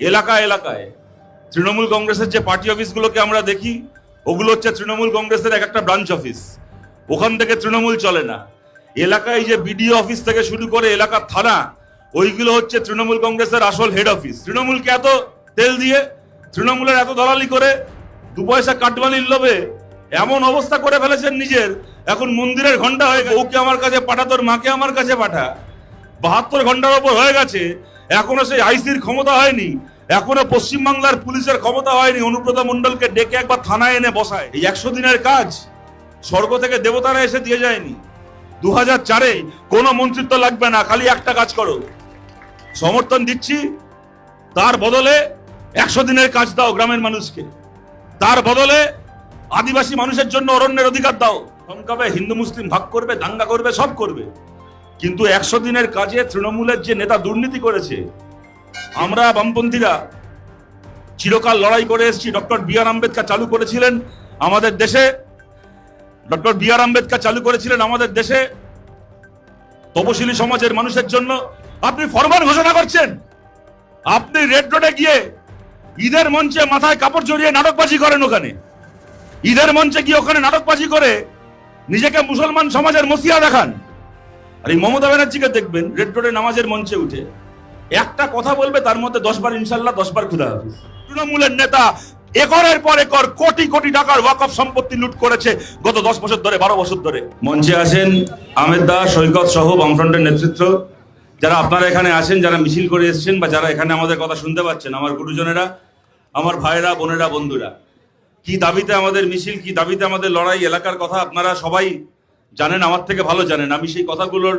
এলাকা এলাকায়। তৃণমূল কংগ্রেসের যে পার্টি অফিসগুলোকে আমরা দেখি, ওগুলো হচ্ছে তৃণমূল কংগ্রেসের এক একটা ব্রাঞ্চ অফিস। ওখান থেকে তৃণমূল চলে না। এলাকায় যে বিডিও অফিস থেকে শুরু করে এলাকার থানা, ওইগুলো হচ্ছে তৃণমূল কংগ্রেসের আসল হেড অফিস। তৃণমূলকে এত তেল দিয়ে, তৃণমূলের এত দালালি করে দু পয়সা কাটবালির লোভে এমন অবস্থা করে ফেলেছেন নিজের। এখন মন্দিরের ঘণ্টা হয়ে গেছে। ওকে আমার কাছে পাঠা, তোর মাকে আমার কাছে পাঠা। বাহাত্তর ঘণ্টার ওপর হয়ে গেছে। এখনও সেই আইসির ক্ষমতা হয়নি। এখনও পশ্চিমবাংলার পুলিশের ক্ষমতা হয়নি। অনুব্রত মন্ডলকে ডেকে একবার থানায় এনে বসায়। এই একশো দিনের কাজ স্বর্গ থেকে দেবতারা এসে দিয়ে যায়নি। দু হাজার চারে কোনো মন্ত্রিত্ব লাগবে না, খালি একটা কাজ করো। সমর্থন দিচ্ছি, তার বদলে একশো দিনের কাজ দাও গ্রামের মানুষকে। তার বদলে আদিবাসী মানুষের জন্য অরণ্যের অধিকার দাও। ধমকাবে হিন্দু, মুসলিম ভাগ করবে, দাঙ্গা করবে, সব করবে। কিন্তু একশো দিনের কাজে তৃণমূলের যে নেতা দুর্নীতি করেছে, আমরা বামপন্থীরা চিরকাল লড়াই করে এসেছি। ডক্টর বি আর আম্বেদকর চালু করেছিলেন আমাদের দেশে। ডক্টর বি আর আম্বেদকর চালু করেছিলেন আমাদের দেশে তপশিলি সমাজের মানুষের জন্য। আপনি ফরমান ঘোষণা করছেন। আপনি রেড রোডে গিয়ে ঈদের মঞ্চে মাথায় কাপড় জড়িয়ে নাটকবাজি করেন ওখানে। ঈদের মঞ্চে গিয়ে ওখানে নাটকবাজি করে নিজেকে মুসলমান সমাজের মসিয়া দেখান। আর এই মমতা ব্যানার্জিকে দেখবেন, রেড রোডে নামাজের মঞ্চে উঠে, একটা কথা বলবে, তার মধ্যে দশ বার ইনশাল্লাহ দশ বার খুদা তৃণমূলের নেতা একরের পর একর কোটি কোটি টাকার ওয়াকফ সম্পত্তি লুট করেছে গত দশ বছর ধরে, বারো বছর ধরে। মঞ্চে আছেন আহমেদ দা, সৈকত সহ বামফ্রন্টের নেতৃত্ব। যারা আপনারা এখানে আছেন যারা মিছিল করে এসেছেন বা যারা এখানে আমাদের কথা শুনতে পাচ্ছেন, আমার গুরুজনেরা, আমার ভাইরা বোনেরা, বন্ধুরা, কি দাবিতে আমাদের মিছিল, কি দাবিতে আমাদের লড়াই, এলাকার কথা আপনারা সবাই জানেন, আমার থেকে ভালো জানেন। আমি সেই কথাগুলোর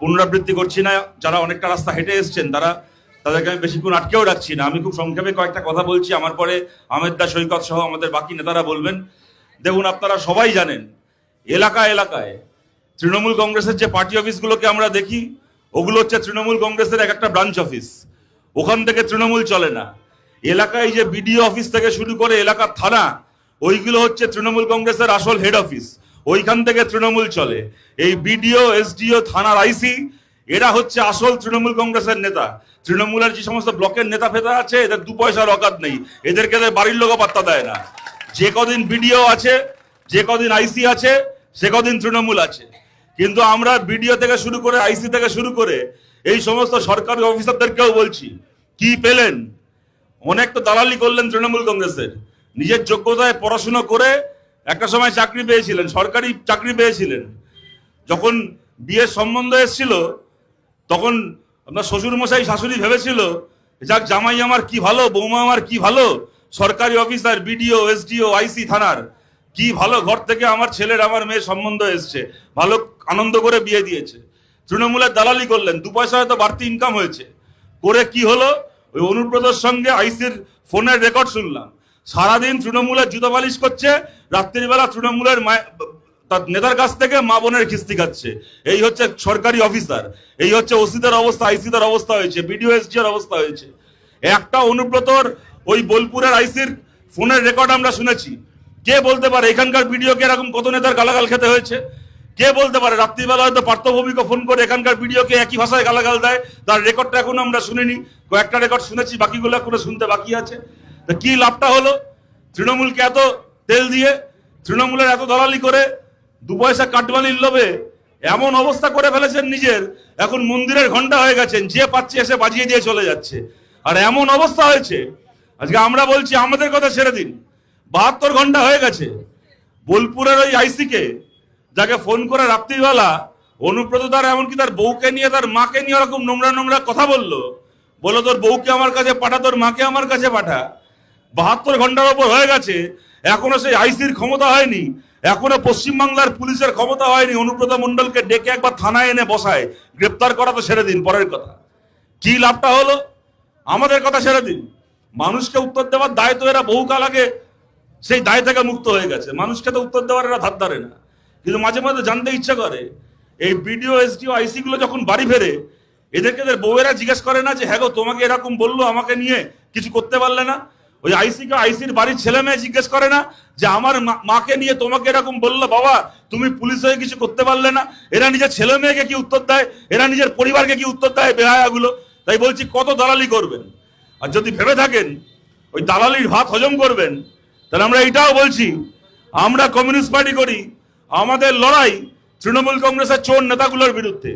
পুনরাবৃত্তি করছি না। যারা অনেকটা রাস্তা হেঁটে এসছেন, তারা তাদেরকে আমি বেশিক্ষণ আটকেও রাখছি না। আমি খুব সংক্ষেপে কয়েকটা কথা বলছি। আমার পরে আহমেদ দা, সৈকত সহ আমাদের বাকি নেতারা বলবেন। দেখুন, আপনারা সবাই জানেন এলাকা এলাকায় তৃণমূল কংগ্রেসের যে পার্টি অফিসগুলোকে আমরা দেখি, ওগুলো হচ্ছে তৃণমূল কংগ্রেসের এক একটা ব্রাঞ্চ অফিস। ওখান থেকে তৃণমূল চলে না। এলাকায় যে বিডিও অফিস থেকে শুরু করে এলাকার থানা, ওইগুলো হচ্ছে তৃণমূল কংগ্রেসের আসল হেড অফিস। ওইখান থেকে তৃণমূল চলে। এই বিডিও, এসডিও, থানার আইসি, এরা হচ্ছে আসল তৃণমূল কংগ্রেসের নেতা। তৃণমূলের যে সমস্ত ব্লকের নেতা ফেতা আছে, এদের দু পয়সার অকাত নেই। এদেরকে এদের বাড়ির লোকও পাত্তা দেয় না। যে কদিন বিডিও আছে, যে কদিন আইসি আছে, সে কদিন তৃণমূল আছে। কিন্তু আমরা বিডিও থেকে শুরু করে, আইসি থেকে শুরু করে, এই সমস্ত সরকারি অফিসারদেরকেও বলছি, কি পেলেন? অনেক তো দালালি করলেন তৃণমূল কংগ্রেসের। নিজের যোগ্যতায় পড়াশুনো করে একটা সময় চাকরি পেয়েছিলেন, সরকারি চাকরি পেয়েছিলেন। যখন বিয়ের সম্বন্ধ এসেছিল, তখন আপনার শ্বশুর মশাই শাশুড়ি ভেবেছিল, যাক জামাই আমার কি ভালো, বৌমা আমার কি ভালো, সরকারি অফিসার, বিডিও, এসডিও, আইসি থানার, কি ভালো ঘর থেকে আমার ছেলের, আমার মেয়ের সম্বন্ধ এসছে, ভালো আনন্দ করে বিয়ে দিয়েছে। তৃণমূলের দালালি করলেন, দু পয়সা হয়তো বাড়তি ইনকাম হয়েছে। করে কি হলো? ওই অনুব্রতর সঙ্গে আইসির ফোনের রেকর্ড শুনলাম। সারাদিন তৃণমূলের জুতো পালিশ করছে, রাত্রিবেলা তৃণমূলের তার নেতার কাছ থেকে মা বোনের কিস্তি খাচ্ছে। এই হচ্ছে সরকারি অফিসার, এই হচ্ছে ওসিদের অবস্থা, আইসিদের অবস্থা হয়েছে বিডিও এসডিওর অবস্থা হয়েছে। একটা অনুব্রতর ওই বোলপুরের আইসির ফোনের রেকর্ড আমরা শুনেছি। কে বলতে পারে, এখানকার ভিডিওকে এরকম কত নেতার গালাগাল খেতে হয়েছে? কে বলতে পারে, রাত্রিবেলা হয়তো পার্থভূমিকে ফোন করে এখানকার ভিডিওকে একই ভাষায় গালাগাল দেয়, তার রেকর্ডটা এখনও আমরা শুনিনি। কয়েকটা রেকর্ড শুনেছি, বাকিগুলো এখনও শুনতে বাকি আছে। তা কি লাভটা হলো? তৃণমূলকে এত তেল দিয়ে, তৃণমূলের এত দলালি করে দু পয়সা কাটবালির লোভে এমন অবস্থা করে ফেলেছেন নিজের, এখন মন্দিরের ঘণ্টা হয়ে গেছেন যে পাচ্ছে এসে বাজিয়ে দিয়ে চলে যাচ্ছে। আর এমন অবস্থা হয়েছে, আজকে আমরা বলছি আমাদের কথা ছেড়ে দিন। বাহাত্তর ঘণ্টা হয়ে গেছে, বোলপুরের ওই আইসিকে যাকে ফোন করে রাত্রিবেলা অনুব্রত তার এমনকি তার বউকে নিয়ে, তার মাকে নিয়ে ওরকম নোংরা নোংরা কথা বলল। বলো তোর বউকে আমার কাছে পাঠা, তোর মাকে আমার কাছে পাঠা। বাহাত্তর ঘণ্টার ওপর হয়ে গেছে। এখনও সেই আইসির ক্ষমতা হয়নি। এখনও পশ্চিমবাংলার পুলিশের ক্ষমতা হয়নি। অনুব্রত মন্ডলকে ডেকে একবার থানায় এনে বসায়। গ্রেপ্তার করা তো ছেড়ে দিন, পরের কথা। কি লাভটা হলো? আমাদের কথা ছেড়ে দিন। মানুষকে উত্তর দেওয়ার দায় তো এরা বহুকাল আগে সেই দায় থেকে মুক্ত হয়ে গেছে। মানুষকে তো উত্তর দেওয়ার এরা ধার ধারে না। কিন্তু মাঝে মাঝে জানতে ইচ্ছা করে, এই বিডিও, এসডিও আইসি গুলো যখন বাড়ি ফেরে, এদেরকে এদের বউয়েরা জিজ্ঞেস করে না যে হ্যাঁ গো, তোমাকে এরকম বলল, আমাকে নিয়ে কিছু করতে পারলে না? ওই আইসি কে আইসির বাড়ির ছেলে মেয়ে জিজ্ঞেস করে না যে আমার মাকে নিয়ে তোমাকে এরকম বলল, বাবা, তুমি পুলিশ হয়ে কিছু করতে পারলে না। এরা নিজের ছেলে মেয়েকে কি উত্তর দেয়? এরা নিজের পরিবারকে কি উত্তর দেয়? বেহায়াগুলো। তাই বলছি, কত দালালি করবেন? আর যদি ভেবে থাকেন, ওই দালালির ভাত হজম করবেন, তাহলে আমরা এটাও বলছি, আমরা কমিউনিস্ট পার্টি করি, আমাদের লড়াই তৃণমূল কংগ্রেসের চোর নেতাগুলোর বিরুদ্ধে।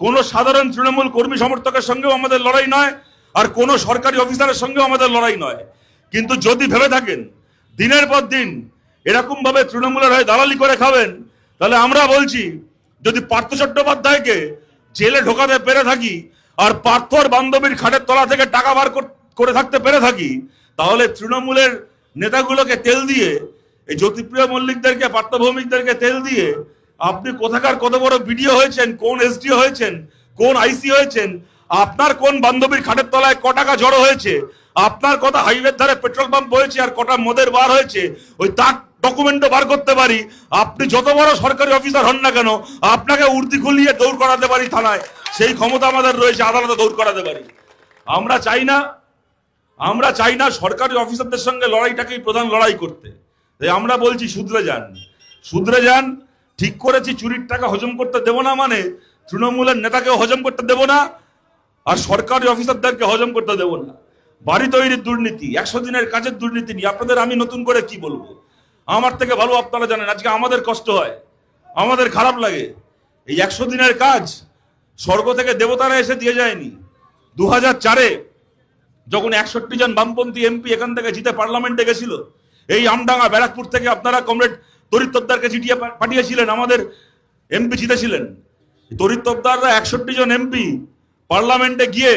কোনো সাধারণ তৃণমূল কর্মী সমর্থকের সঙ্গেও আমাদের লড়াই নয়, আর কোনো সরকারি অফিসারের সঙ্গেও আমাদের লড়াই নয়। কিন্তু যদি ভেবে থাকেন, দিনের পর দিন এরকম ভাবে তৃণমূলের হয়ে দালালি করে খাবেন, তাহলে আমরা বলছি, যদি পার্থ চট্টোপাধ্যায়কে জেলে ঢোকাতে পেরে থাকি, আর পার্থর বান্ধবীর খাটের তলা থেকে টাকা বার করে থাকতে পেরে থাকি, তাহলে তৃণমূলের নেতাগুলোকে তেল দিয়ে, এই জ্যোতিপ্রিয় মল্লিকদেরকে, পার্থভৌমিকদেরকে তেল দিয়ে, আপনি কোথাকার কত বড় ভিডিও হয়েছেন, কোন এসডিও হয়েছেন, কোন আইসি হয়েছেন, আপনার কোন বান্ধবীর খাটের তলায় ক টাকা জড়ো হয়েছে আপনার কথা হাইওয়ের ধারে পেট্রোল পাম্প হয়েছে আর কটা মদের বার হয়েছে, ওই তার ডকুমেন্টও বার করতে পারি। আপনি যত বড় সরকারি অফিসার হন না কেন, আপনাকে উর্দি খুলিয়ে দৌড় করাতে পারি থানায়। সেই ক্ষমতা আমাদের রয়েছে, আদালতে দৌড় করাতে পারি। আমরা চাই না, আমরা চাই না সরকারি অফিসারদের সঙ্গে লড়াইটাকেই প্রধান লড়াই করতে। তাই আমরা বলছি, শুধরে যান। শুধরে যান, ঠিক করেছি, চুরির টাকা হজম করতে দেব না মানে তৃণমূলের নেতাকেও হজম করতে দেব না, আর সরকারি অফিসারদেরকে হজম করতে দেব না। বাড়ি তৈরির দুর্নীতি, একশো দিনের কাজের দুর্নীতি নিয়ে আপনাদের আমি নতুন করে কি বলব? আমার থেকে ভালো আপনারা জানেন, আজকে আমাদের কষ্ট হয়, আমাদের খারাপ লাগে। এই একশো দিনের কাজ স্বর্গ থেকে দেবতারা এসে দিয়ে যায়নি। দু হাজার চারে যখন একষট্টি জন বামপন্থী এমপি এখান থেকে জিতে পার্লামেন্টে গেছিল, এই আমডাঙ্গা ব্যারাকপুর থেকে আপনারা কমরেড তরিত তদ্দারকে চিঠিয়ে পাঠিয়েছিলেন, আমাদের এমপি জিতেছিলেন। তরিত তদ্দাররা একষট্টি জন এমপি পার্লামেন্টে গিয়ে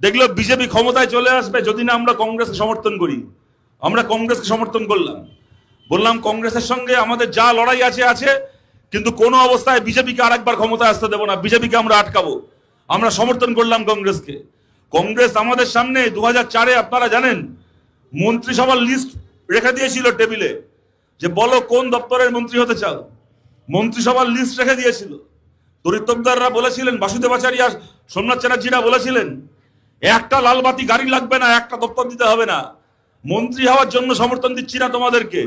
দেখল বিজেপি ক্ষমতায় চলে আসবে যদি না আমরা কংগ্রেসকে সমর্থন করি। আমরা কংগ্রেসকে সমর্থন করলাম। বললাম, কংগ্রেসের সঙ্গে আমাদের যা লড়াই আছে আছে, কিন্তু কোনো অবস্থায় বিজেপিকে আর একবার ক্ষমতায় আসতে দেবো না। বিজেপিকে আমরা আটকাবো। আমরা সমর্থন করলাম কংগ্রেসকে। কংগ্রেস আমাদের সামনে দু চারে, আপনারা জানেন, মন্ত্রিসভার লিস্ট রেখে দিয়েছিল টেবিলে যে বলো কোন দপ্তরের মন্ত্রী হতে চাও। মন্ত্রিসভার লিস্ট রেখে দিয়েছিল। তরিতবদাররা বলেছিলেন বাসুদেব আচার্য সোমনাথ চ্যাটার্জিরা বলেছিলেন একটা লালবাতি গাড়ি লাগবে না, একটা দপ্তর দিতে হবে না। মন্ত্রী হওয়ার জন্য সমর্থন দিচ্ছি না তোমাদেরকে।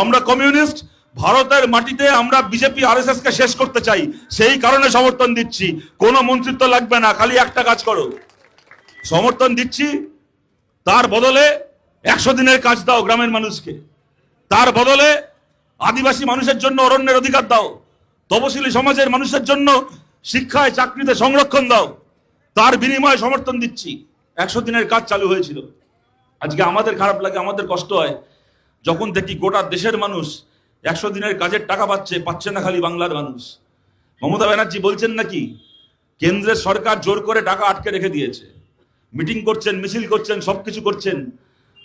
আমরা কমিউনিস্ট, ভারতের মাটিতে আমরা বিজেপি আর কে শেষ করতে চাই, সেই কারণে সমর্থন দিচ্ছি। কোনো মন্ত্রিত্ব লাগবে না, খালি একটা কাজ করো। সমর্থন দিচ্ছি, তার বদলে একশো দিনের কাজ দাও গ্রামের মানুষকে। তার বদলে আদিবাসী মানুষের জন্য অরণ্যের অধিকার দাও। তপশিলি সমাজের মানুষের জন্য শিক্ষায় চাকরিতে সংরক্ষণ দাও। তার বিনিময়ে সমর্থন দিচ্ছি। একশো দিনের কাজ চালু হয়েছিল। আজকে আমাদের খারাপ লাগে, আমাদের কষ্ট হয়। যখন দেখি গোটা দেশের মানুষ একশো দিনের কাজের টাকা পাচ্ছে পাচ্ছে না খালি বাংলার মানুষ। মমতা ব্যানার্জি বলছেন নাকি, কেন্দ্রের সরকার জোর করে টাকা আটকে রেখে দিয়েছে। মিটিং করছেন, মিছিল করছেন সব কিছু করছেন।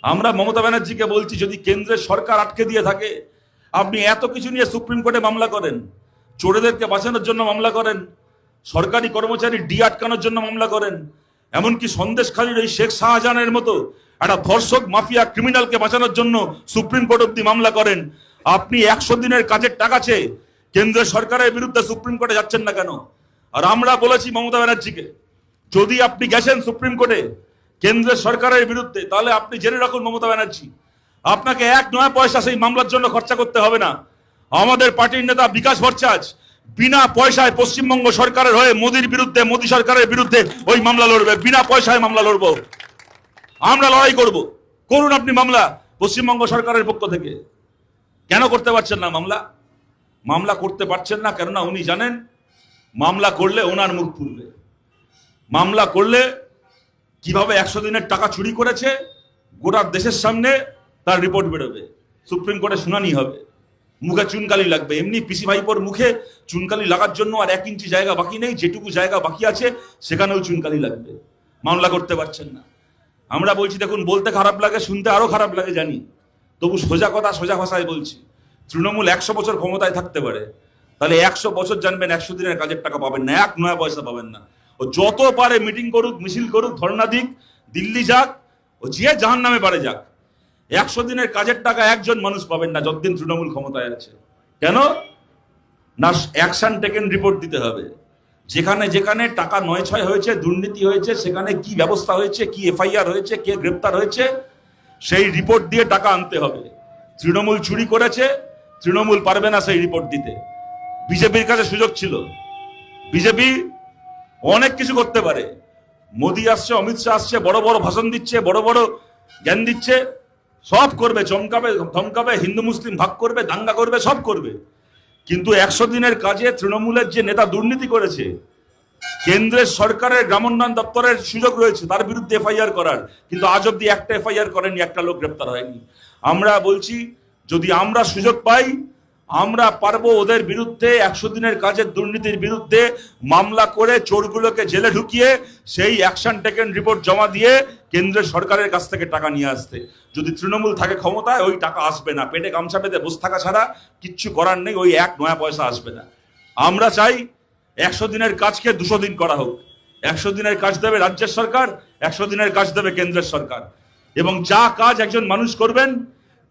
আমরা মমতা ব্যানার্জিকে বলছি, যদি কেন্দ্রের সরকার আটকে দিয়ে থাকে, আপনি এত কিছু নিয়ে সুপ্রিম কোর্টে মামলা করেন। চোরেদেরকে বাঁচানোর জন্য মামলা করেন। সরকারি কর্মচারী ডি আটকানোর জন্য মামলা করেন। এমনকি সন্দেশখালীর ওই শেখ শাহজাহানের মতো একটা ধর্ষক মাফিয়া ক্রিমিনালকে বাঁচানোর জন্য সুপ্রিম কোর্ট অব্দি মামলা করেন। আপনি একশো দিনের কাজের টাকা চেয়ে কেন্দ্রের সরকারের বিরুদ্ধে সুপ্রিম কোর্টে যাচ্ছেন না কেন? আর আমরা বলেছি মমতা ব্যানার্জিকে, যদি আপনি গেছেন সুপ্রিম কোর্টে কেন্দ্রের সরকারের বিরুদ্ধে, তাহলে আপনি জেনে রাখুন মমতা ব্যানার্জি, আপনাকে এক নয় পয়সা সেই মামলার জন্য খরচা করতে হবে না। আমাদের পার্টির নেতা বিকাশ ভট্টাচার্য বিনা পয়সায় পশ্চিমবঙ্গ সরকারের হয়ে মোদির বিরুদ্ধে, মোদি সরকারের বিরুদ্ধে ওই মামলা লড়বে। বিনা পয়সায় মামলা লড়ব। আমরা লড়াই করব। করুন আপনি মামলা পশ্চিমবঙ্গ সরকারের পক্ষ থেকে। কেন করতে পারছেন না মামলা? মামলা করতে পারছেন না কেননা উনি জানেন মামলা করলে ওনার মুখ পুড়বে মামলা করলে কীভাবে একশো দিনের টাকা চুরি করেছে, গোটা দেশের সামনে তার রিপোর্ট বেরোবে। সুপ্রিম কোর্টে শুনানি হবে। মুখে চুনকালি লাগবে। এমনি পিসি ভাইপোর মুখে চুনকালি লাগার জন্য আর এক ইঞ্চি জায়গা বাকি নেই, যেটুকু জায়গা বাকি আছে, সেখানেও চুনকালি লাগবে। মামলা করতে পারছেন না। আমরা বলছি, দেখুন, বলতে খারাপ লাগে, শুনতে আরও খারাপ লাগে, জানি। তবু সোজা কথা সোজা ভাষায় বলছি, তৃণমূল একশো বছর ক্ষমতায় থাকতে পারে, তাহলে একশো বছর জানবেন, একশো দিনের কাজের টাকা পাবেন না, এক নয়া পয়সা পাবেন না। ও যত পারে মিটিং করুক, মিছিল করুক, ধর্ণা দিক, দিল্লি যাক, ও যে জাহান নামে পারে যাক একশো দিনের কাজের টাকা একজন মানুষ পাবেন না যতদিন তৃণমূল ক্ষমতায় আছে। কেন? না অ্যাকশন টেকেন রিপোর্ট দিতে হবে। যেখানে যেখানে টাকা নয় ছয় হয়েছে, দুর্নীতি হয়েছে, সেখানে কি ব্যবস্থা হয়েছে, কি এফআইআর হয়েছে, কে গ্রেপ্তার হয়েছে, সেই রিপোর্ট দিয়ে টাকা আনতে হবে। তৃণমূল চুরি করেছে, তৃণমূল পারবে না সেই রিপোর্ট দিতে। বিজেপির কাছে সুযোগ ছিল। বিজেপি অনেক কিছু করতে পারে। মোদি আসছে, অমিত শাহ আসছে, বড় বড় ভাষণ দিচ্ছে, বড় বড় জ্ঞান দিচ্ছে। সব করবে, চমকাবে, ধমকাবে, হিন্দু, মুসলিম ভাগ করবে, দাঙ্গা করবে, সব করবে। কিন্তু একশো দিনের কাজে তৃণমূলের যে নেতা দুর্নীতি করেছে, কেন্দ্রের সরকারের, গ্রামোন্নয়ন দপ্তরের সুযোগ রয়েছে, তার বিরুদ্ধে এফআইআর করার। কিন্তু আজ অব্দি একটা এফআইআর করেনি একটা লোক গ্রেপ্তার হয়নি। আমরা বলছি, যদি আমরা সুযোগ পাই আমরা পারব ওদের বিরুদ্ধে, একশো দিনের কাজের দুর্নীতির বিরুদ্ধে মামলা করে চোরগুলোকে জেলে ঢুকিয়ে সেই অ্যাকশন টেকেন রিপোর্ট জমা দিয়ে কেন্দ্রের সরকারের কাছ থেকে টাকা নিয়ে আসতে। যদি তৃণমূল থাকে ক্ষমতায়, ওই টাকা আসবে না। পেটে গামছা পেতে বসে থাকা ছাড়া কিচ্ছু করার নেই, ওই এক নয়া পয়সা আসবে না। আমরা চাই একশো দিনের কাজকে দুশো দিন করা হোক। একশো দিনের কাজ দেবে রাজ্যের সরকার, একশো দিনের কাজ দেবে কেন্দ্রের সরকার। এবং যা কাজ একজন মানুষ করবেন,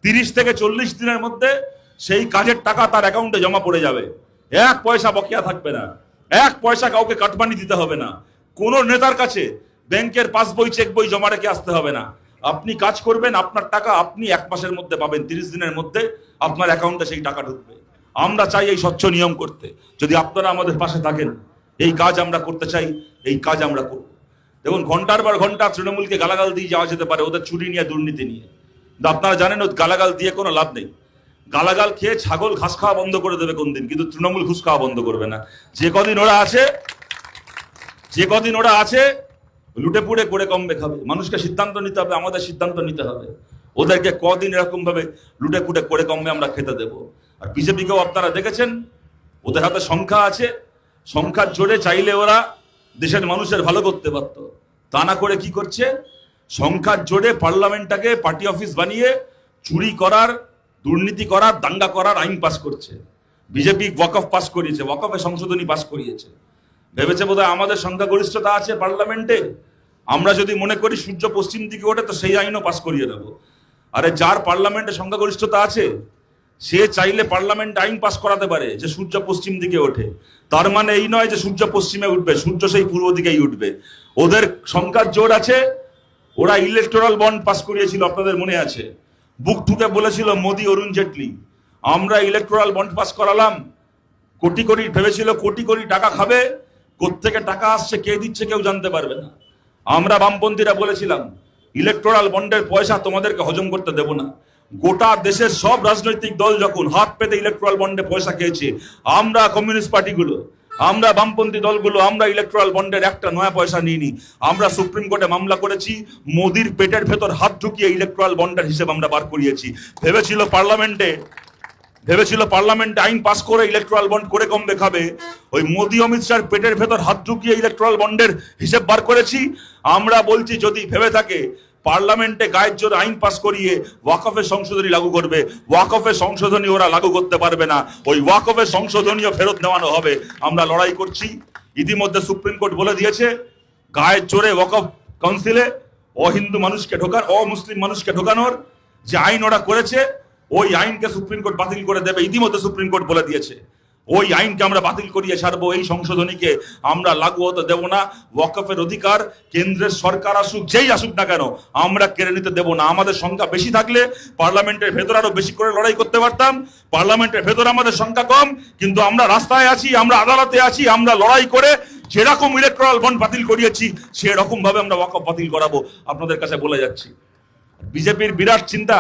তিরিশ থেকে চল্লিশ দিনের মধ্যে সেই কাজের টাকা তার অ্যাকাউন্টে জমা পড়ে যাবে। এক পয়সা বকেয়া থাকবে না। এক পয়সা কাউকে কাটমানি দিতে হবে না। কোন নেতার কাছে ব্যাংকের পাসবই চেক বই জমা রেখে আসতে হবে না। আপনি কাজ করবেন, আপনার টাকা আপনি এক মাসের মধ্যে পাবেন, তিরিশ দিনের মধ্যে আপনার অ্যাকাউন্টে সেই টাকা ঢুকবে। আমরা চাই এই স্বচ্ছ নিয়ম করতে। যদি আপনারা আমাদের পাশে থাকেন, এই কাজ আমরা করতে চাই, এই কাজ আমরা করব। দেখুন, ঘণ্টার পর ঘণ্টা তৃণমূলকে গালাগাল দিয়ে যাওয়া যেতে পারে, ওদের চুরি নিয়ে, দুর্নীতি নিয়ে। আপনারা জানেন ওই গালাগাল দিয়ে কোনো লাভ নেই। গালাগাল খেয়ে ছাগল ঘাস খাওয়া বন্ধ করে দেবে কোনদিন, কিন্তু তৃণমূল ঘুষ খাওয়া বন্ধ করবে না। যে কদিন ওরা আছে, যে কদিন ওরা আছে, লুটে পুড়ে করে কমবে খাবে। মানুষকে সিদ্ধান্ত নিতে হবে, আমাদের সিদ্ধান্ত নিতে হবে। ওদেরকে কদিন এরকম ভাবে লুটে পুটে করে কমবে আমরা খেতে দেব। আর বিজেপিকেও আপনারা দেখেছেন, ওদের হাতে সংখ্যা আছে। সংখ্যার জোরে চাইলে ওরা দেশের মানুষের ভালো করতে পারত। তা না করে কি করছে? সংখ্যার জোরে পার্লামেন্টটাকে পার্টি অফিস বানিয়ে চুরি করার দুর্নীতি করার, দাঙ্গা করার আইন পাস করছে। বিজেপি ওয়াকফ পাস করিয়েছে ওয়াকফে সংশোধনী পাস করিয়েছে। ভেবেছে বোধহয় আমাদের সংখ্যাগরিষ্ঠতা আছে পার্লামেন্টে। আমরা যদি মনে করি সূর্য পশ্চিম দিকে ওঠে, তো সেই আইনও পাস করিয়ে দেবো। আরে যার পার্লামেন্টে সংখ্যাগরিষ্ঠতা আছে, সে চাইলে পার্লামেন্ট আইন পাস করাতে পারে যে সূর্য পশ্চিম দিকে ওঠে। তার মানে এই নয় যে সূর্য পশ্চিমে উঠবে, সূর্য সেই পূর্ব দিকেই উঠবে। ওদের সংখ্যার জোর আছে, ওরা ইলেকটোরাল বন্ড পাস করিয়েছিল, আপনাদের মনে আছে? বুক ঠুকে বলেছিল, মোদি, অরুণ জেটলি, আমরা ইলেকট্রাল বন্ড পাস করালাম। কোটি কোটি, ভেবেছিল কোটি কোটি টাকা খাবে। কোত্থেকে টাকা আসছে, কে দিচ্ছে কেউ জানতে পারবে না। আমরা বামপন্থীরা বলেছিলাম ইলেকট্রাল বন্ডের পয়সা তোমাদেরকে হজম করতে দেব না। গোটা দেশের সব রাজনৈতিক দল যখন হাত পেতে ইলেকট্রাল বন্ডে পয়সা খেয়েছে, আমরা কমিউনিস্ট পার্টিগুলো আমরা বামপন্থী দলগুলো, আমরা ইলেকট্রাল বন্ডের একটা নয়া পয়সা নিইনি। আমরা সুপ্রিম কোর্টে মামলা করেছি, মোদির পেটের ভেতর হাত ঢুকিয়ে ইলেকট্রাল বন্ডের হিসেব আমরা বার করিয়েছি। ভেবেছিল পার্লামেন্টে ভেবেছিল পার্লামেন্টে আইন পাস করে ইলেকট্রাল বন্ড করে কমবে খাবে ওই মোদি, অমিত শাহর পেটের ভেতর হাত ঢুকিয়ে ইলেকট্রাল বন্ডের হিসেব বার করেছি। আমরা বলছি, যদি ভেবে থাকে পার্লামেন্টে গায়ের আইন পাস করিয়ে ওয়াকফের সংশোধনী লাগু করবে। ওয়াকফের সংশোধনী ওরা লাগু করতে পারবে না। ওই ওয়াকফের সংশোধনীও ফেরত নেওয়ানো হবে। আমরা লড়াই করছি। ইতিমধ্যে সুপ্রিম কোর্ট বলে দিয়েছে, গায়ের জোরে ওয়াকফ কাউন্সিলে অহিন্দু মানুষকে ঢোকার অমুসলিম মানুষকে ঢোকানোর যে আইন ওরা করেছে, ওই আইনকে সুপ্রিম কোর্ট বাতিল করে দেবে। ইতিমধ্যে সুপ্রিম কোর্ট বলে দিয়েছে। ওই আইনকে আমরা বাতিল করিয়ে ছাড়বো, এই সংশোধনীকে আমরা লাগু হতে দেব না। ওয়াকফের অধিকার কেন্দ্রের সরকার আসুক, যেই আসুক না কেন, আমরা কেড়ে নিতে দেব না। আমাদের সংখ্যা বেশি থাকলে পার্লামেন্টের ভেতর আরও বেশি করে লড়াই করতে পারতাম। পার্লামেন্টের ভেতর আমাদের সংখ্যা কম, কিন্তু আমরা রাস্তায় আছি, আমরা আদালতে আছি, আমরা লড়াই করে যেরকম ইলেকট্রাল বন্ড বাতিল করিয়েছি সেরকম ভাবে আমরা ওয়াকফ বাতিল করাবো। আপনাদের কাছে বলে যাচ্ছি। বিজেপির বিরাট চিন্তা,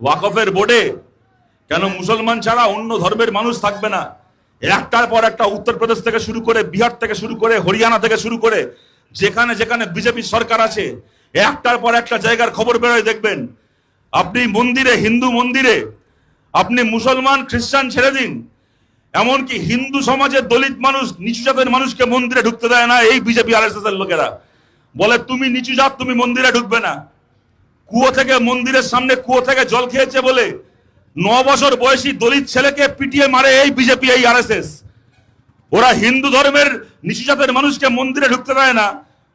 ওয়াকফের বোর্ডে কেন মুসলমান ছাড়া অন্য ধর্মের মানুষ থাকবে না? একটার পর একটা উত্তরপ্রদেশ থেকে শুরু করে বিহার থেকে শুরু করে হরিয়ানা থেকে শুরু করে যেখানে যেখানে বিজেপি সরকার আছে, একটার পর একটা জায়গার খবর বেরোয় দেখবেন। আপনি মন্দিরে, হিন্দু মন্দিরে, আপনি মুসলমান, খ্রিস্টান ছেড়ে দিন। এমনকি হিন্দু সমাজের দলিত মানুষ, নিচু জাতের মানুষকে মন্দিরে ঢুকতে দেয় না এই বিজেপি আর লোকেরা। বলে, তুমি নিচু জাত, তুমি মন্দিরে ঢুকবে না। কুয়ো থেকে মন্দিরের সামনে কুয়ো থেকে জল খেয়েছে বলে ন বছর বয়সী দলিত ছেলেকে পিটিয়ে মারে এই বিজেপি এই আরএসএস ওরা হিন্দু ধর্মের নিচু জাতের মানুষকে মন্দিরে ঢুকতে দেয় না।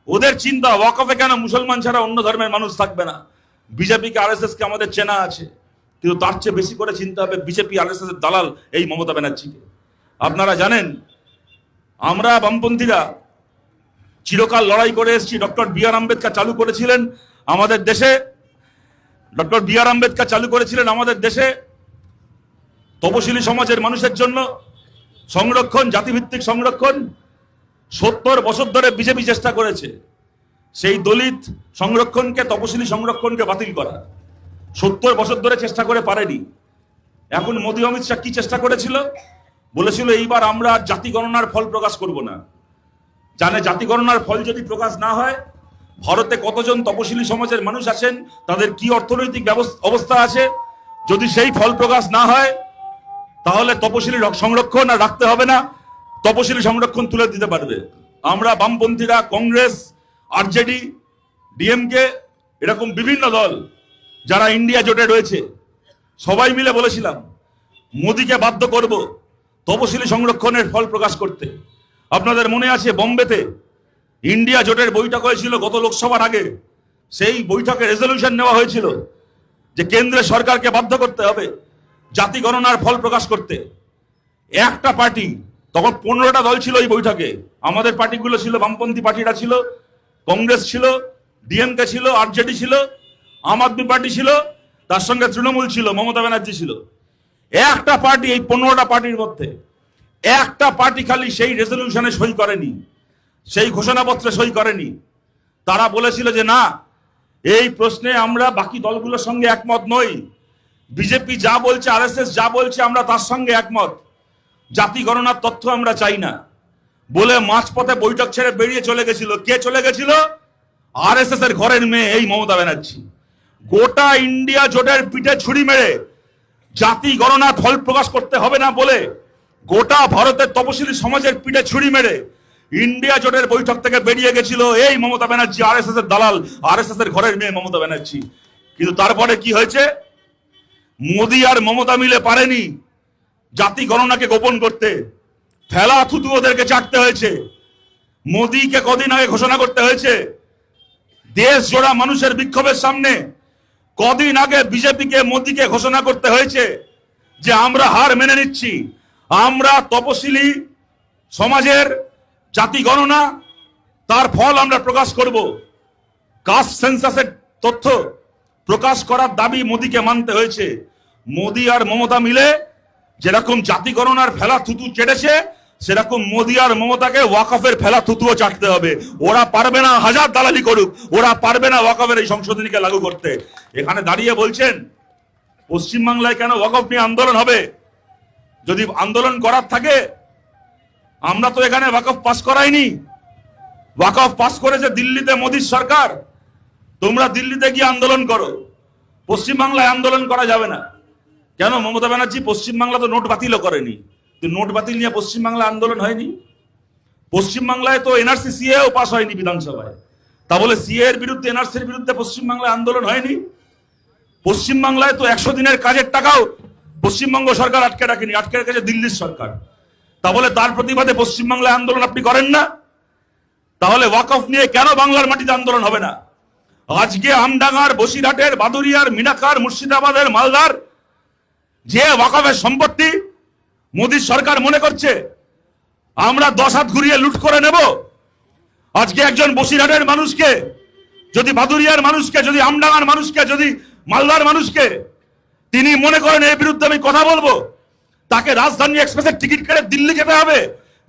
ওদের চিন্তা ওয়াকফে কেন মুসলমান ছাড়া অন্য ধর্মের মানুষ থাকবে না? বিজেপিকে আরএসএস কে আমাদের চেনা আছে। কিন্তু তার চেয়ে বেশি করে চিন্তা হবে বিজেপি আরএসএস এর দালাল এই মমতা ব্যানার্জিকে। আপনারা জানেন, আমরা বামপন্থীরা চিরকাল লড়াই করে এসেছি। ডক্টর বি আর আম্বেদকর চালু করেছিলেন আমাদের দেশে। ডক্টর বি আর আম্বেদকর চালু করেছিলেন আমাদের দেশে। তপশিলি সমাজের মানুষের জন্য সংরক্ষণ, জাতিভিত্তিক সংরক্ষণ সত্তর বছর ধরে বিজেপি চেষ্টা করেছে। সেই দলিত সংরক্ষণকে, তপশিলি সংরক্ষণকে বাতিল করা। সত্তর বছর ধরে চেষ্টা করে পারেনি। এখন মোদী, অমিত শাহ কি চেষ্টা করেছিল? বলেছিল, এইবার আমরা জাতি গণনার ফল প্রকাশ করব না। জানে জাতি গণনার ফল যদি প্রকাশ না হয়, ভারতে কতজন তপশিলি সমাজের মানুষ আছেন, তাদের কি অর্থনৈতিক অবস্থা আছে? যদি সেই ফল প্রকাশ না হয় তাহলে তপশিলি রক- সংরক্ষণ আর রাখতে হবে না। তপশিলি সংরক্ষণ তুলে দিতে পারবে। আমরা বামপন্থীরা, কংগ্রেস, আরজেডি, ডিএমকে এরকম বিভিন্ন দল যারা ইন্ডিয়া জোটে রয়েছে, সবাই মিলে বলেছিলাম, মোদিকে বাধ্য করব তপশিলি সংরক্ষণের ফল প্রকাশ করতে। আপনাদের মনে আছে বোম্বেতে ইন্ডিয়া জোটের বৈঠক হয়েছিল গত লোকসভার আগে? সেই বৈঠকে রেজলিউশন নেওয়া হয়েছিল যে কেন্দ্রের সরকারকে বাধ্য করতে হবে। জাতি গণনার ফল প্রকাশ করতে। একটা পার্টি, তখন পনেরোটা দল ছিল এই বৈঠকে। আমাদের পার্টিগুলো ছিল, বামপন্থী পার্টিরা ছিল, কংগ্রেস ছিল, ডিএমকে ছিল, আরজেডি ছিল, আম আদমি পার্টি ছিল, তার সঙ্গে তৃণমূল ছিল, মমতা ব্যানার্জি ছিল। একটা পার্টি এই পনেরোটা পার্টির মধ্যে, একটা পার্টি খালি সেই রেজলিউশনে সই করেনি, সেই ঘোষণাপত্রে সই করেনি। তারা বলেছিল যে না, এই প্রশ্নে আমরা বাকি দলগুলোর সঙ্গে একমত নই। বিজেপি যা বলছে, আরএসএস যা বলছে, আমরা তার সঙ্গে একমত। জাতি গণনার তথ্য আমরা চাই না। বলে মাঝপথে বৈঠক ছেড়ে বেরিয়ে চলে গেছিল। কে চলে গেছিল? আরএসএস এর ঘরের মেয়ে, এই মমতা ব্যানার্জি। গোটা ইন্ডিয়া জোটের পিঠে ছুরি মেরে জাতি গণনার ফল প্রকাশ করতে হবে না বলে গোটা ভারতের তপশিলি সমাজের পিঠে ছুরি মেরে ইন্ডিয়া জোটের বৈঠক থেকে বেরিয়ে গেছিল এই মমতা ব্যানার্জি, আরএসএস এর দালাল, আরএসএস এর ঘরের মেয়ে মমতা ব্যানার্জি। কিন্তু তারপরে কি হয়েছে? মোদি আর মমতা মিলে পারেনি জাতি গণনাকে গোপন করতে। ফেলা থুতু ওদেরকে চাটতে হয়েছে। মোদিকে কদিন আগে ঘোষণা করতে হয়েছে, দেশ জোড়া মানুষের বিক্ষোভের সামনে কদিন আগে বিজেপিকে মোদিকে ঘোষণা করতে হয়েছে যে আমরা হার মেনে নিচ্ছি। আমরা তপশিলি সমাজের জাতি গণনা, তার ফল আমরা প্রকাশ করব। কাস্ট সেন্সাসের তথ্য প্রকাশ করার দাবি মোদিকে মানতে হয়েছে। মোদি আর মমতা মিলে যেরকম জাতিকরণ আর ফেলা থুতু চেটেছে সেরকম মোদি আর মমতাকে ওয়াকফের ফেলা থুতুও চাটতে হবে। ওরা পারবে না হাজার দালালি করুক, ওরা পারবে না ওয়াকফের এই সংশোধনীকে লাগু করতে। এখানে দাঁড়িয়ে বলছেন, পশ্চিমবাংলায় কেন ওয়াকফ নিয়ে আন্দোলন হবে? যদি আন্দোলন করার থাকে, আমরা তো এখানে ওয়াকফ পাস করাইনি। ওয়াকফ পাস করেছে দিল্লিতে মোদির সরকার। তোমরা দিল্লিতে গিয়ে আন্দোলন করো। পশ্চিমবাংলায় আন্দোলন করা যাবে না। কেন মমতা ব্যানার্জি পশ্চিমবাংলা তো নোট বাতিলও করেনি? নোট বাতিল নিয়ে পশ্চিমবাংলা আন্দোলন হয়নি? পশ্চিমবাংলায় তো এনআরসি সিএও পাস হয়নি বিধানসভায়। তা বলে সিএ এর বিরুদ্ধে এনআরসির বিরুদ্ধে পশ্চিমবাংলায় আন্দোলন হয়নি? পশ্চিমবাংলায় তো একশো দিনের কাজের টাকাও পশ্চিমবঙ্গ সরকার আটকে রাখেনি, আটকে রেখেছে দিল্লির সরকার। তা বলে তার প্রতিবাদে পশ্চিমবাংলায় আন্দোলন আপনি করেন না? তাহলে ওয়াকফ নিয়ে কেন বাংলার মাটিতে আন্দোলন হবে না? আজকে আমডাঙ্গার, বসিরহাটের বাদুরিয়ার মিনাকার, মুর্শিদাবাদের, মালদার যে ওয়াকফের সম্পত্তি মোদীর সরকার মনে করছে, আমরা দশ হাত ঘুরিয়ে লুট করে নেব। আজকে একজন বসিরহাটের মানুষকে, যদি বাদুরিয়ার মানুষকে, যদি আমডাঙ্গার মানুষকে, যদি মালদার মানুষকে, তিনি মনে করেন এর বিরুদ্ধে আমি কথা বলব, তাকে রাজধানী এক্সপ্রেসের টিকিট কেটে দিল্লি যেতে হবে,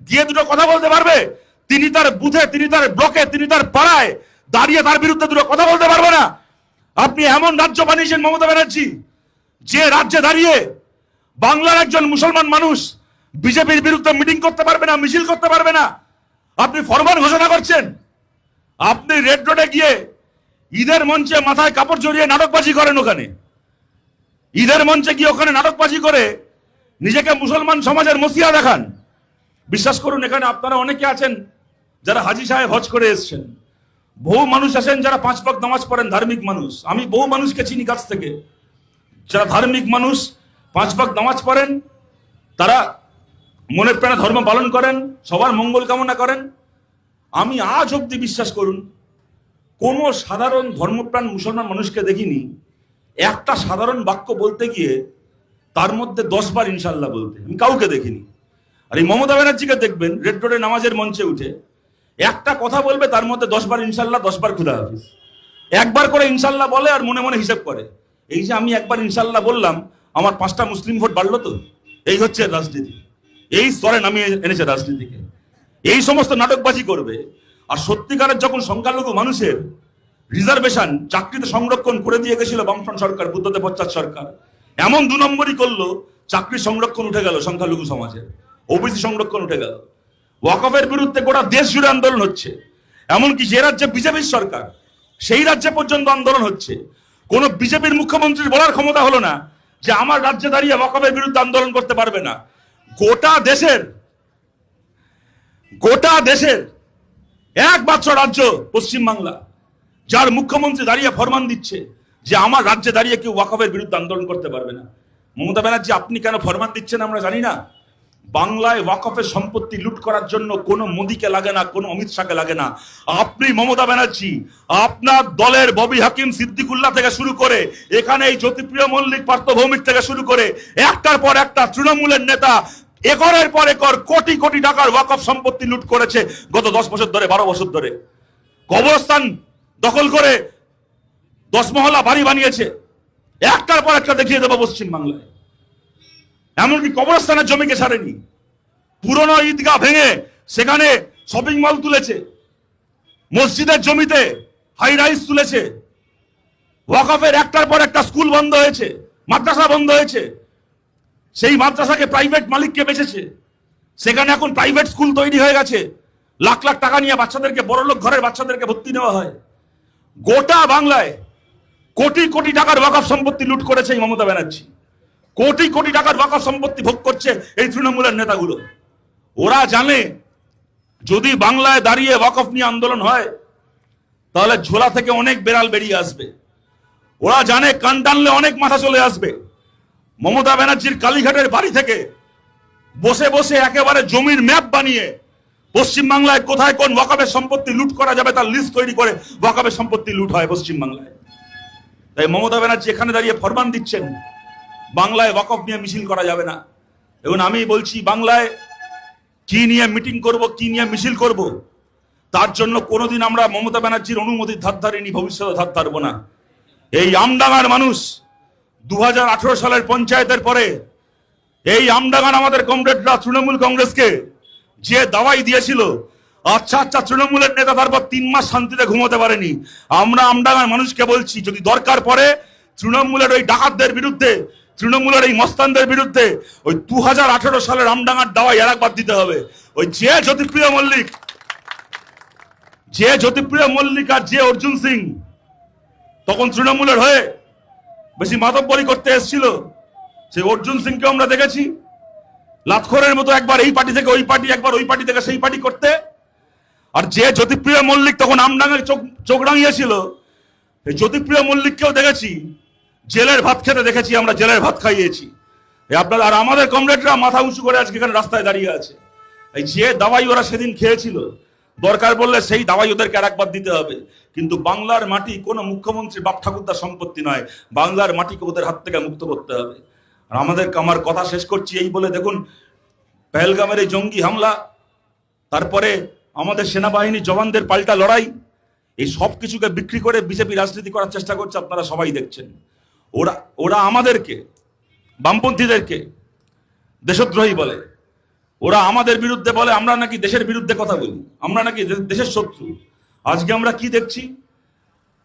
গিয়ে দুটো কথা বলতে পারবে, তিনি তার বুথে, তিনি তার ব্লকে, তিনি তার পাড়ায় দাঁড়িয়ে তার বিরুদ্ধে দুটো কথা বলতে পারবে না। আপনি এমন রাজ্য বানিয়েছেন মমতা ব্যানার্জি যে রাজ্যে দাঁড়িয়ে বাংলার একজন মুসলমান মানুষ বিজেপির বিরুদ্ধে মিটিং করতে পারবে না, মিছিল করতে পারবে না, আপনি ফরমান ঘোষণা করছেন। আপনি রেড রোডে গিয়ে ঈদের মঞ্চে মাথায় কাপড় জড়িয়ে নাটকবাজি করেন ওখানে। ঈদের মঞ্চে গিয়ে ওখানে নাটকবাজি করে নিজেকে মুসলমান সমাজের মসিয়া দেখান। বিশ্বাস করুন, এখানে আপনারা অনেকে আছেন যারা হাজি সাহেব হজ করে এসেছেন। বহু মানুষ আছেন যারা পাঁচ পাক নামাজ পড়েন, ধার্মিক মানুষ। আমি বহু মানুষকে চিনি কাছ থেকে। যারা ধার্মিক মানুষ, পাঁচ ভাগ নামাজ পড়েন, তারা মনের প্রাণে ধর্ম পালন করেন, সবার মঙ্গল কামনা করেন। আমি আজ অব্দি বিশ্বাস করুন, কোনো সাধারণ ধর্মপ্রাণ মুসলমান মানুষকে দেখিনি, একটা সাধারণ বাক্য বলতে গিয়ে তার মধ্যে দশ বার ইনশাল্লাহ বলতে, আমি কাউকে দেখিনি। আর এই মমতা ব্যানার্জিকে দেখবেন, রেড রোডে নামাজের মঞ্চে উঠে, একটা কথা বলবে, তার মধ্যে দশ বার ইনশাল্লাহ দশ বার খুদা হাফিজ। একবার করে ইনশাল্লাহ বলে আর মনে মনে হিসেব করে। এই যে আমি একবার ইনশাল্লাহ বললাম, আমার পাঁচটা মুসলিম ভোট বাড়লো তো? এই হচ্ছে রাজনীতি। এই স্তরে নামিয়ে এনেছে রাজনীতিকে। এই সমস্ত নাটকবাজি করবে। আর সত্যিকারের যখন সংখ্যালঘু মানুষের রিজার্ভেশন, চাকরিতে সংরক্ষণ করে দিয়ে গেছিল বামফ্রন্ট সরকার, বুদ্ধদেব ভট্টাচ সরকার, এমন দু নম্বরই করল চাকরির সংরক্ষণ উঠে গেল সংখ্যালঘু সমাজের ওবিসি সংরক্ষণ উঠে গেল। ওয়াকফের বিরুদ্ধে গোটা দেশ জুড়ে আন্দোলন হচ্ছে। এমনকি যে রাজ্যে বিজেপির সরকার, সেই রাজ্যে পর্যন্ত আন্দোলন হচ্ছে। কোন বিজেপির মুখ্যমন্ত্রীর বলার ক্ষমতা হলো না যে আমার রাজ্যে দাঁড়িয়ে ওয়াকফের বিরুদ্ধে আন্দোলন করতে পারবে না। গোটা দেশের গোটা দেশের একমাত্র রাজ্য পশ্চিমবাংলা, যার মুখ্যমন্ত্রী দাঁড়িয়ে ফরমান দিচ্ছে যে আমার রাজ্যে দাঁড়িয়ে কেউ ওয়াকফের বিরুদ্ধে আন্দোলন করতে পারবে না। মমতা ব্যানার্জি, আপনি কেন ফরমান দিচ্ছেন আমরা জানি না। বাংলায় ওয়াকফের সম্পত্তি লুট করার জন্য কোনো মোদিকে লাগে না, কোনো অমিত শাহকে লাগে না। আপনি মমতা ব্যানার্জি, আপনার দলের ববি হাকিম সিদ্দিকুল্লাহ থেকে শুরু করে এখানে এই জ্যোতিপ্রিয় মল্লিক পার্থ ভৌমিক থেকে শুরু করে, একটার পর একটা তৃণমূলের নেতা, একরের পর একর কোটি কোটি টাকার ওয়াকফ সম্পত্তি লুট করেছে গত দশ বছর ধরে, বারো বছর ধরে। কবরস্থান দখল করে দশ মহলা বাড়ি বানিয়েছে। একটার পর একটা দেখিয়ে দেবো পশ্চিমবাংলায়। এমনকি কবরস্থানের জমিকে ছাড়েনি। পুরনো ঈদগাহ ভেঙে সেখানে শপিং মল তুলেছে। মসজিদের জমিতে হাই রাইস তুলেছে। ওয়াকফের একটার পর একটা স্কুল বন্ধ হয়েছে, মাদ্রাসা বন্ধ হয়েছে। সেই মাদ্রাসাকে প্রাইভেট মালিককে বেচেছে। সেখানে এখন প্রাইভেট স্কুল তৈরি হয়ে গেছে। লাখ লাখ টাকা নিয়ে বাচ্চাদেরকে বড়লোক ঘরের বাচ্চাদেরকে ভর্তি নেওয়া হয়। গোটা বাংলায় কোটি কোটি টাকার ওয়াকফ সম্পত্তি লুট করেছে এই মমতা ব্যানার্জি। কোটি কোটি টাকার ওয়াকফ সম্পত্তি ভোগ করছে এই তৃণমূলের নেতাগুলো। ওরা জানে যদি বাংলায় দাঁড়িয়ে ওয়াকফ নিয়ে আন্দোলন হয়, তাহলে ঝোলা থেকে অনেক বেড়াল বেরিয়ে আসবে। ওরা জানে কান টানলে অনেক মাথা চলে আসবে। মমতা ব্যানার্জির কালীঘাটের বাড়ি থেকে বসে বসে একেবারে জমির ম্যাপ বানিয়ে পশ্চিমবাংলায় কোথায় কোন ওয়াকাবের সম্পত্তি লুট করা যাবে তার লিস্ট তৈরি করে ওয়াকাবের সম্পত্তি লুট হয় পশ্চিমবাংলায়। তাই মমতা ব্যানার্জি এখানে দাঁড়িয়ে ফরমান দিচ্ছেন। বাংলায় ওয়াকফ নিয়ে মিছিল করা যাবে না। এবং আমি বলছি, বাংলায় কি নিয়ে মিটিং করব, কি নিয়ে মিছিল করব, তার জন্য কোনোদিন আমরা মমতা ব্যানার্জির অনুমতির ধার ধারিনি, ভবিষ্যতে ধার ধারবো না। এই আমডাঙ্গার মানুষ দু হাজার আঠেরো সালের পঞ্চায়েতের পরে এই আমডাঙ্গার আমাদের কমরেডরা তৃণমূল কংগ্রেসকে যে দাওয়াই দিয়েছিল আচ্ছা আচ্ছা তৃণমূলের নেতা তারপর তিন মাস শান্তিতে ঘুমোতে পারেনি। আমরা আমডাঙ্গার মানুষকে বলছি, যদি দরকার পড়ে তৃণমূলের ওই ডাকাতদের বিরুদ্ধে তৃণমূলের এই মস্তানদের বিরুদ্ধে ওই দু হাজার আঠেরো সালে আমডাঙ্গার দাওয়াই আর একবার দিতে হবে। ওই যে জ্যোতিপ্রিয় মল্লিক, যে জ্যোতিপ্রিয় মল্লিক আর যে অর্জুন সিং তখন তৃণমূলের হয়ে বেশি মাতব্বরি করতে এসেছিল। সেই অর্জুন সিংকে আমরা দেখেছি। লাতখরের মতো একবার এই পার্টি থেকে ওই পার্টি, একবার ওই পার্টি থেকে সেই পার্টি করতে। আর যে জ্যোতিপ্রিয় মল্লিক তখন আমডাঙ্গায় চোখ চোখ রাঙিয়েছিল এই জ্যোতিপ্রিয় মল্লিককেও দেখেছি। জেলের ভাত খেতে দেখেছি, আমরা জেলের ভাত খাইয়েছি। আপনারা, আর আমাদের কমরেডরা মাথা উঁচু করে আজকে এখানে রাস্তায় দাঁড়িয়ে আছে। এই যে দাওয়াই ওরা সেদিন খেয়েছিল, দরকার বললে সেই দাওয়াই ওদেরকে আর একবার দিতে হবে। কিন্তু বাংলার মাটি কোনো মুখ্যমন্ত্রী বাপ ঠাকুরদার সম্পত্তি নয়, বাংলার মাটিকে ওদের হাত থেকে মুক্ত করতে হবে। আর আমাদের আমার কথা শেষ করছি এই বলে দেখুন, পেহেলগামের এই জঙ্গি হামলা, তারপরে আমাদের সেনাবাহিনী জওয়ানদের পাল্টা লড়াই, এই সব কিছুকে বিক্রি করে বিজেপি রাজনীতি করার চেষ্টা করছে, আপনারা সবাই দেখছেন। ওরা ওরা আমাদেরকে, বামপন্থীদেরকে দেশদ্রোহী বলে। ওরা আমাদের বিরুদ্ধে বলে, আমরা নাকি দেশের বিরুদ্ধে কথা বলি, আমরা নাকি দেশের শত্রু। আজকে আমরা কি দেখছি?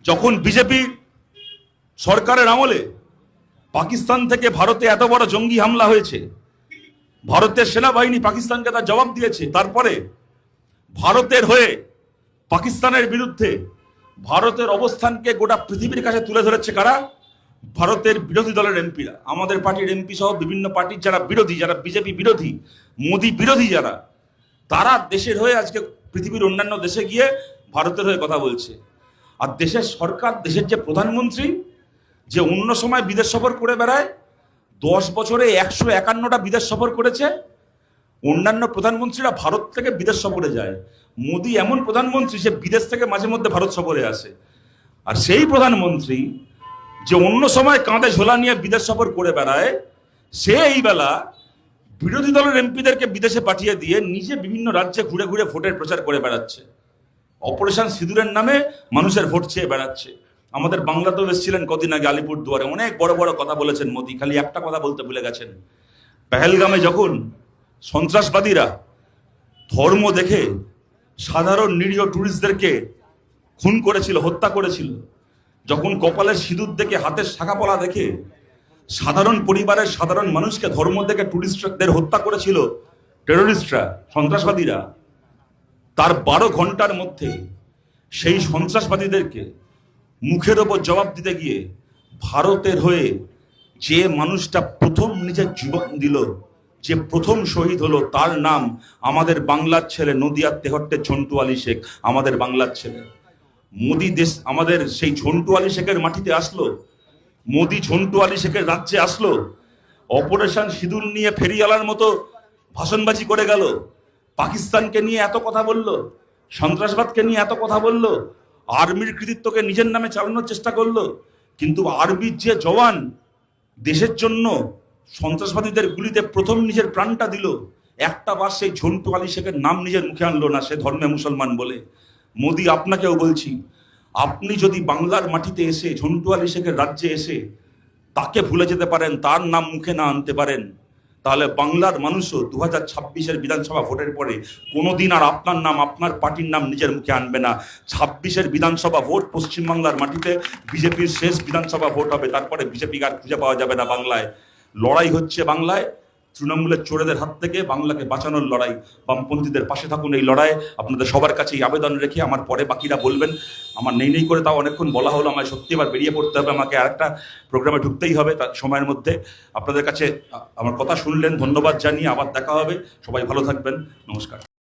যখন বিজেপি সরকারের আমলে পাকিস্তান থেকে ভারতে এত বড় জঙ্গি হামলা হয়েছে, ভারতের সেনাবাহিনী পাকিস্তানকে তার জবাব দিয়েছে, তারপরে ভারতের হয়ে পাকিস্তানের বিরুদ্ধে ভারতের অবস্থানকে গোটা পৃথিবীর কাছে তুলে ধরেছে কারা? ভারতের বিরোধী দলের এমপিরা, আমাদের পার্টির এমপি সহ বিভিন্ন পার্টির যারা বিরোধী, যারা বিজেপি বিরোধী, মোদী বিরোধী যারা, তারা দেশের হয়ে আজকে পৃথিবীর অন্যান্য দেশে গিয়ে ভারতের হয়ে কথা বলছে। আর দেশের সরকার, দেশের যে প্রধানমন্ত্রী, যে অন্য সময় বিদেশ সফর করে বেড়ায়, দশ বছরে একশো একান্নটা বিদেশ সফর করেছে, অন্যান্য প্রধানমন্ত্রীরা ভারত থেকে বিদেশ সফরে যায়। মোদী এমন প্রধানমন্ত্রী সে বিদেশ থেকে মাঝে মধ্যে ভারত সফরে আসে। আর সেই প্রধানমন্ত্রী যে অন্য সময় কাঁধে ঝোলা নিয়ে বিদেশ সফর করে বেড়ায়, সে এই বেলা বিরোধী দলের এমপিদেরকে বিদেশে পাঠিয়ে দিয়ে নিজে বিভিন্ন রাজ্যে ঘুরে ঘুরে ভোটের প্রচার করে বেড়াচ্ছে। অপারেশন সিঁদুরের নামে মানুষের ভোট চেয়ে বেড়াচ্ছে। আমাদের বাংলাতেও এসেছিলেন কদিন আগে আলিপুর দুয়ারে অনেক বড় বড় কথা বলেছেন মোদী, খালি একটা কথা বলতে ভুলে গেছেন। পেহেলগামে যখন সন্ত্রাসবাদীরা ধর্ম দেখে সাধারণ নিরীহ টুরিস্টদেরকে খুন করেছিল, হত্যা করেছিল যখন কপালের সিঁদুর দেখে, হাতের শাখা পলা দেখে, সাধারণ পরিবারের সাধারণ মানুষকে ধর্ম থেকে টুরিস্টদের হত্যা করেছিল টেররিস্টরা সন্ত্রাসবাদীরা, তার বারো ঘণ্টার মধ্যে সেই সন্ত্রাসবাদীদেরকে মুখের ওপর জবাব দিতে গিয়ে ভারতের হয়ে যে মানুষটা প্রথম নিজের জীবন দিল, যে প্রথম শহীদ হলো, তার নাম আমাদের বাংলার ছেলে নদিয়ার তেহট্টের ঝন্টু আলী শেখ, আমাদের বাংলার ছেলে। মোদি দেশ, আমাদের সেই ঝন্টু আলী শেখের মাটিতে আসলো? মোদি ঝন্টু আলী শেখের রাজ্যে আসলো? অপারেশন সিঁদুর নিয়ে ফেরিয়ালার মতো ভাষণবাজি করে গেল? পাকিস্তানকে নিয়ে এত কথা বলল? সন্ত্রাসবাদকে নিয়ে এত কথা বলল? আর্মির কৃতিত্বকে নিজের নামে চালানোর চেষ্টা করল? কিন্তু আর্মির যে জওয়ান, দেশের জন্য সন্ত্রাসবাদীদের গুলিতে প্রথম নিজের প্রাণটা দিল, একটা বার সেই ঝন্টু আলী শেখের নাম নিজের মুখে আনলো না, সে ধর্মে মুসলমান বলে। মোদি, আপনাকেও বলছি, আপনি যদি বাংলার মাটিতে এসে, ঝন্টু আলী শেখের রাজ্যে এসে তাকে ভুলে যেতে পারেন, তার নাম মুখে না আনতে পারেন, তাহলে বাংলার মানুষও দু হাজার ছাব্বিশের বিধানসভা ভোটের পরে কোনোদিন আর আপনার নাম, আপনার পার্টির নাম নিজের মুখে আনবে না। ছাব্বিশের বিধানসভা ভোট পশ্চিমবাংলার মাটিতে বিজেপির শেষ বিধানসভা ভোট হবে, তারপরে বিজেপি আর খুঁজে পাওয়া যাবে না বাংলায়। লড়াই হচ্ছে বাংলায় তৃণমূলের চোরেদের হাত থেকে বাংলাকে বাঁচানোর লড়াই। বামপন্থীদের পাশে থাকুন এই লড়াই আপনাদের সবার কাছে আবেদন রেখে আমার পরে বাকিরা বলবেন, আমার নেই নেই করে তাও অনেকক্ষণ বলা হলো, আমায় সত্যি এবার বেরিয়ে পড়তে হবে, আমাকে আরেকটা প্রোগ্রামে ঢুকতেই হবে তার সময়ের মধ্যে। আপনাদের কাছে আমার কথা শুনলেন, ধন্যবাদ জানিয়ে আবার দেখা হবে। সবাই ভালো থাকবেন। নমস্কার।